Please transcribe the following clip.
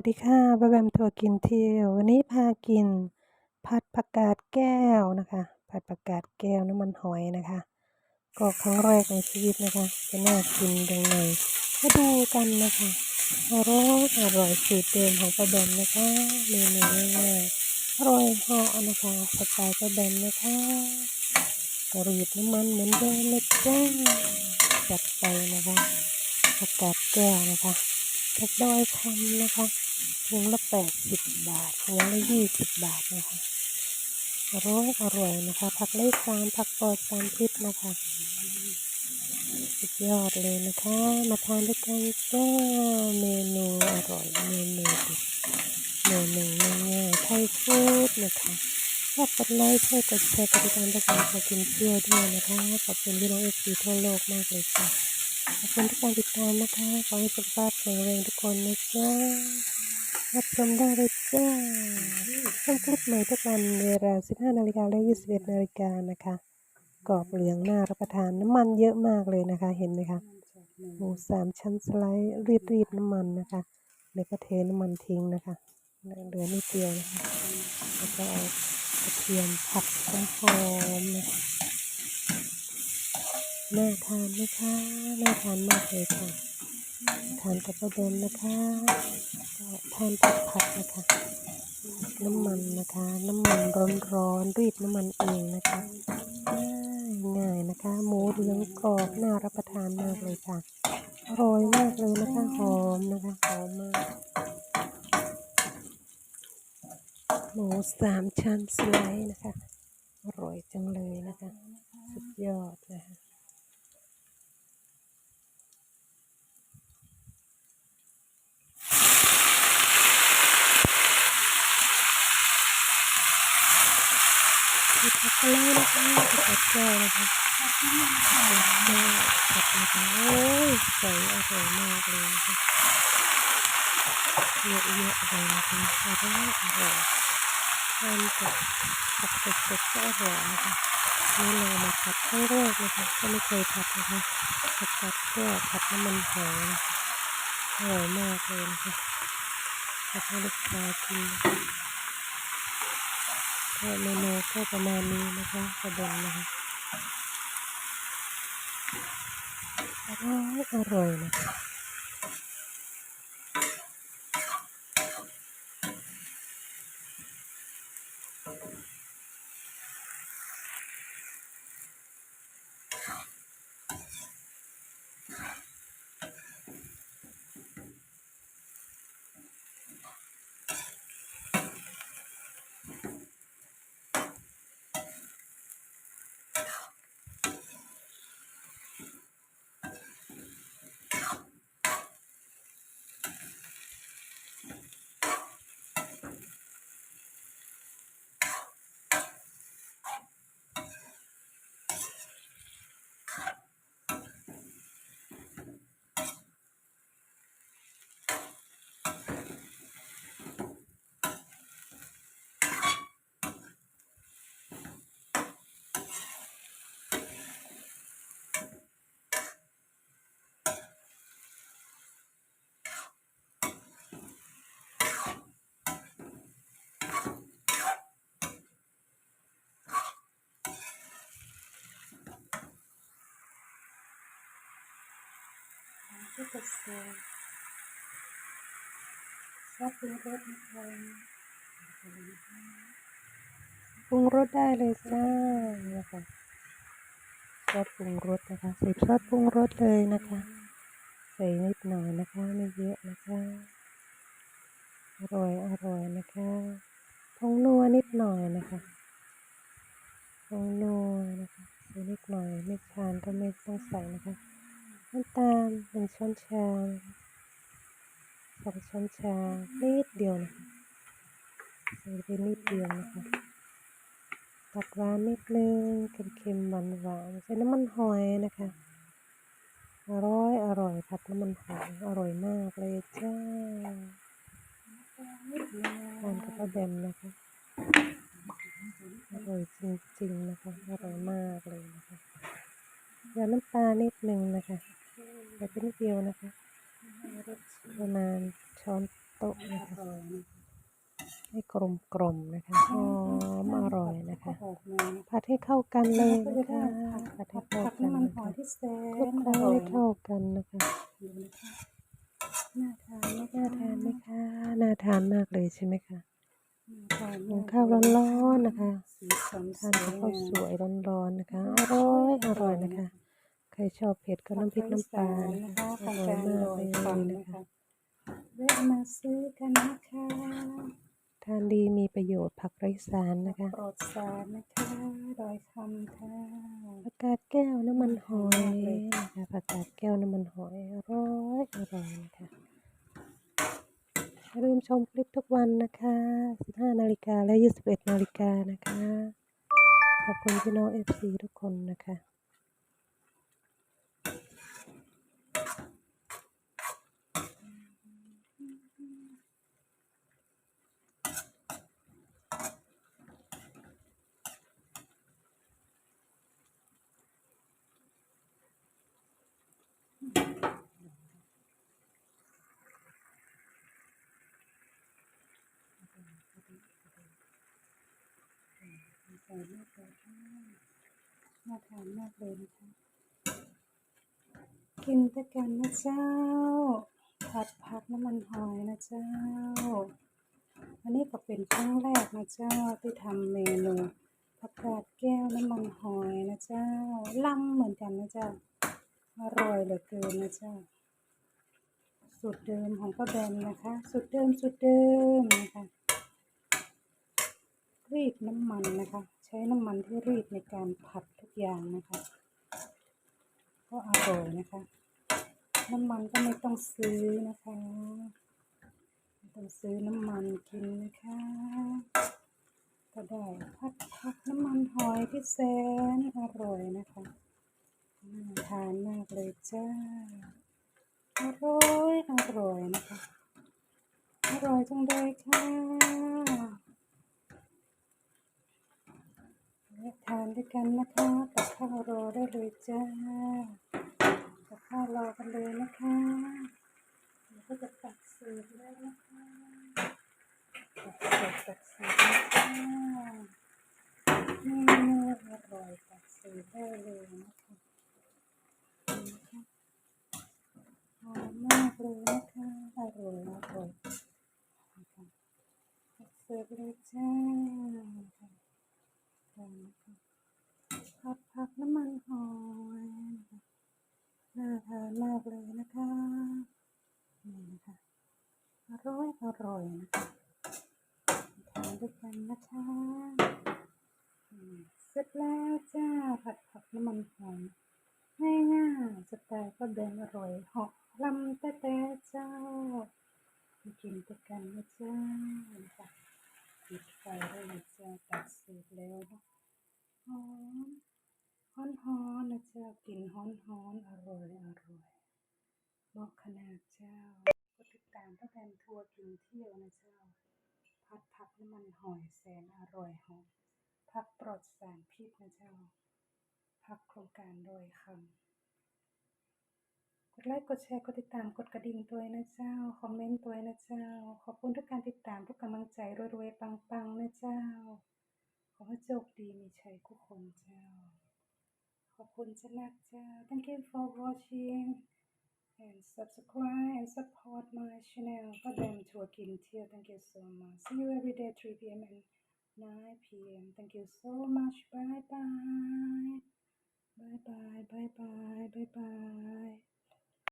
วัสดีค่ะบะแบมทัวร์กินเที่ยว วันนี้พากิน ผัดผักกาดแก้วนะคะ ผัดผักกาดแก้วน้ำมันหอยนะคะ ก็ครั้งแรกในชีวิตนะคะ จะน่ากินยังไงมาดูกันนะคะอร่อยอร่อยสูตรเดิมของป้าแบมนะคะเมนูง่ายๆอร่อยหาะนะคะสไตล์ป้าแบมนะคะกระรีดน้ำมันเหมือนเดิมนะจ้าจัดไปนะคะผักกาดแก้วนะคะจากดอยคำนะคะ ถุงละแปดสิบบาทถุงละยี่สิบบาทนะคะอร่อยอร่อยนะคะ ผักไร้สารผักปลอดสารพิษนะคะสุดยอดเลยนะคะ มาทานด้วยกันจ้าเมนูอร่อยเมนูด็ดเมนูง่ายๆไทยฟู้ดนะคะชอบกดไลค์ช่วยกดแชร์กดติดตามประการขอกินเที่ยวด้วยนะคะ ขอบคุณพี่น้องเอฟซีทั่วโลกมากเลยค่ะขอบคุณทุกการติดตามนะคะ ขอให้สุขภาพแข็งแรงทุกคนนะจ๊ะ รับชมได้เลยจ้าชมคลิปใหม่ทุกวันเวลา 15 นาฬิกาและ 21 นาฬิกานะคะกรอบเหลืองน่ารับประทานน้ำมันเยอะมากเลยนะคะ เห็นไหมคะหมูสามชั้นสไลด์รีดรีดน้ำมันนะคะแล้วก็เทน้ำมันทิ้งนะคะเหลือนิดเดียวนะคะแล้วก็เอากระเทียมผัดให้หอมนะคะน่าทานไหมคะน่าทานมากเลยค่ะทานกับประเดนนะคะ ก็ทานผัดผัดนะคะ น้ำมันนะคะ น้ำมันร้อนๆรีดน้ำมันเองนะคะง่ายง่ายนะคะหมูเหลืองกรอบน่ารับประทานมากเลยค่ะ อร่อยมากเลยนะคะหอมนะคะหอมมากหมูสามชั้นสไลด์นะคะ อร่อยจังเลยนะคะ สุดยอดนะคะ ผัดผักกะเลยนะคะผัดแก้วนะคะแก้วผัดนะคะโอ้ยสวยอร่อยมากเลยนะคะเยอะๆเลยนะคะอร่อยอร่อยทานกับผักสดๆก็อร่อยนะคะนี่ลองมาผัดครั้งแรกนะคะก็ไม่เคยผัดนะคะผัดผัดแก้วผัดน้ำมันหอยนะคะอร่อยมากเลยนะคะผัดให้ลูกชากินนะคะ ก็เมนูก็ประมาณนี้นะคะกระดนนะคะอร่อยอร่อยนะคะ กระเซียมชอบปรุงรสนะคะปรุงรสได้เลยจ้านะคะซอสปรุงรสนะคะใส่ซอสปรุงรสเลยนะคะ ใส่นิดหน่อยนะคะไม่เยอะนะคะอร่อยอร่อยนะคะผงนัวนิดหน่อยนะคะผงนัวนะคะใส่นิดหน่อยไม่ทานก็ไม่ต้องใส่นะคะ น้ำตาลหนึ่งช้อนชาสองช้อนชานิดเดียวนะคะใส่ไปนิดเดียวนะคะตัดหวานนิดนึงเค็มๆหวานหวานๆใส่น้ำมันหอยนะคะ อร่อยอร่อยผัดน้ำมันหอยอร่อยมากเลยจ้าทานกับป้าแบมนะคะอร่อยจริงๆนะคะอร่อยมากเลยนะคะเดี๋ยวน้ำตาลนิดนึงนะคะ ใส่ไปนิดเดียวนะคะ ประมาณช้อนโต๊ะนะคะให้กลมกลมๆนะคะหอมอร่อยนะคะออกมานะผัดให้เข้ากันเลยก็นะจะได้คะผัดผัดให้ผัดเข้าผัดกันน้ำมันนะหอคะยที่แสคลุกนเคอล้าร่อยให้เข้ากันนะคะดูนะคะน่าทานไหมน่าทานไหมคะน่าทานมากเลยใช่ไหมคะน่าทานหุมางกข้าวร้อนๆนะคะสีสันสทานวยกับข้าวงามสวยร้อนๆนะคะอร่อยอร่อยนะคะใค รชอบเผ็ดก็น้ำพริกน้ำปลานะนะคะคะอของร่อยการมากโรเลยยฟังนะนะคะคะแวะมาซื้อกันนะคะทานดีมีประโยชน์ผักไร้สารนะคะโปรดสารนะคะดอยคำค่ะผักกาดแก้วน้ำมันหอยนะคะผักกาดแก้วน้ำมันหอยอร่อยอร่อยนะคะอย่าลืมชมคลิปทุกวันนะคะ 15 นาฬิกาและ 21 นาฬิกานะคะ ขอบคุณพี่น้อง FC ทุกคนนะคะ สวยมากเลยค่ะน่าทานมากเลยนะคะ กินด้วยกันนะเจ้า ผัดผักน้ำมันหอยนะเจ้า อันนี้ก็เป็นครั้งแรกนะเจ้าที่ทำเมนูผักกาดแก้วน้ำมันหอยนะเจ้าล่ำเหมือนกันนะเจ้า อร่อยเหลือเกินนะเจ้าสูตรเดิมของป้าแบนนะคะ สูตรเดิมสูตรเดิมนะคะ รีดน้ำมันนะคะ ใช้น้ำมันที่รีดในการผัดทุกอย่างนะคะ ก็อร่อยนะคะ น้ำมันก็ไม่ต้องซื้อนะคะไม่ต้องซื้อน้ำมันกินนะคะก็ได้ผัดผักน้ำมันหอยที่แสนอร่อยนะคะน่าทานมากเลยจ้าอร่อยอร่อยนะคะอร่อยจังเลยค่ะและ ทานด้วยกันนะคะกับข้าวรอได้เลยจ้ากับข้าวรอกันเลยนะคะเดี๋ยวก็จะตักเสิร์ฟแล้วนะคะตักเสิร์ฟตักเสิร์ฟนะคะเมนูอร่อยตักเสิร์ฟได้เลยนะคะนี่นะคะหอมมากเลยนะคะอร่อยอร่อยตักเสิร์ฟเลยจ้า ค่ะผัดผักน้ำมันหอยนะคะน่าทานมากเลยนะคะนี่นะคะอร่อยอร่อยนะคะทานด้วยกันนะคะเสร็จแล้วจ้าผัดผักน้ำมันหอยง่ายๆสไตล์ก็เดินอร่อยเหาะลำแต่แต่เจ้ามากินด้วยกันนะจ้านะคะ ปิดไฟได้เลยจ้าตัดเสร็จแล้วเนาะหอมฮ้อนฮ้อนนะเจ้ากินฮ้อนฮ้อนอร่อยอร่อยเหมาะขนาดเจ้า ก็ติดตามพระแบนทัวร์กินเที่ยวนะเจ้า พัดผักน้ำมันหอยแสนอร่อยหอมผักปลอดสารพิษนะเจ้าผักโครงการโดยคำ ดไลค์กดแชร์กดติดตามกดกระดิ่งตัวนะเจ้า คอมเมนต์ตัวนะเจ้า ขอบคุณทุกการติดตามทุกกำลังใจรวยๆปังๆนะเจ้า ขอให้โชคดีมีชัยทุกคนเจ้า ขอบคุณจะนักเจ้า Thank you for watching and subscribe and support my channel ก็เดินทัวร์กินเที่ยว Thank you so much see you every day 3 p.m. and 9 p.m. Thank you so much bye bye bye bye bye bye bye bye